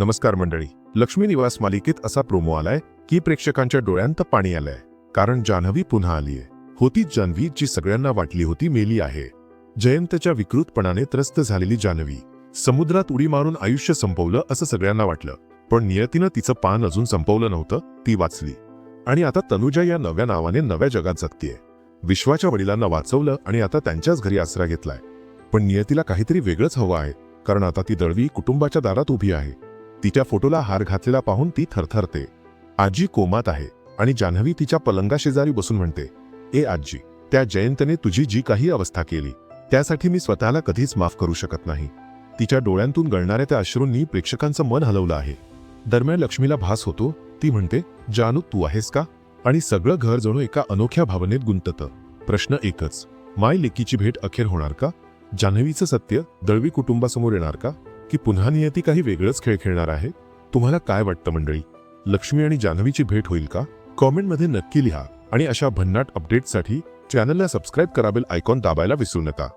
नमस्कार मंडळी. लक्ष्मी निवास मालिकेत असा प्रोमो आलाय की प्रेक्षकांच्या डोळ्यांत पाणी आलंय. कारण जान्हवी पुन्हा आलीये. होती जान्हवी जी सगळ्यांना वाटली होती मेली आहे. जयंतच्या विकृतपणाने त्रस्त झालेली जान्हवी समुद्रात उडी मारून आयुष्य संपवलं असं सगळ्यांना वाटलं. पण नियतीनं तिचं पान अजून संपवलं नव्हतं ती वाचली. आणि आता तनुजा या नव्या नावाने नव्या जगात जगतीये. विश्वाच्या वडिलांना वाचवलं आणि आता त्यांच्याच घरी आसरा घेतलाय. पण नियतीला काहीतरी वेगळंच हवं आहे. कारण आता ती दळवी कुटुंबाच्या दारात उभी आहे. तिच्या फोटोला हार घातलेला पाहून ती थरथरते. आजी कोमात आहे आणि जान्हवी तिच्या पलंगाशेजारी बसून म्हणते ए आजी त्या जयंतने तुझी जी काही अवस्था केली त्यासाठी मी स्वतःला कधीच माफ करू शकत नाही. तिच्या डोळ्यांतून गळणाऱ्या त्या अश्रूंनी प्रेक्षकांचं मन हलवलं आहे. दरम्यान लक्ष्मीला भास होतो ती म्हणते जानू तू आहेस का? आणि सगळं घर जणू एका अनोख्या भावनेत गुंततं. प्रश्न एकच माय लेकीची भेट अखेर होणार का? जान्हवीचं सत्य दळवी कुटुंबासमोर येणार का? की पुन्हा नियती काही वेगळंच खेळ खेळणार आहे? तुम्हाला काय वाटतं मंडळी? लक्ष्मी आणि जान्हवीची भेट होईल का? कॉमेंटमध्ये नक्की लिहा आणि अशा भन्नाट अपडेटसाठी चॅनलला सबस्क्राईब कराबेल आयकॉन दाबायला विसरू नका.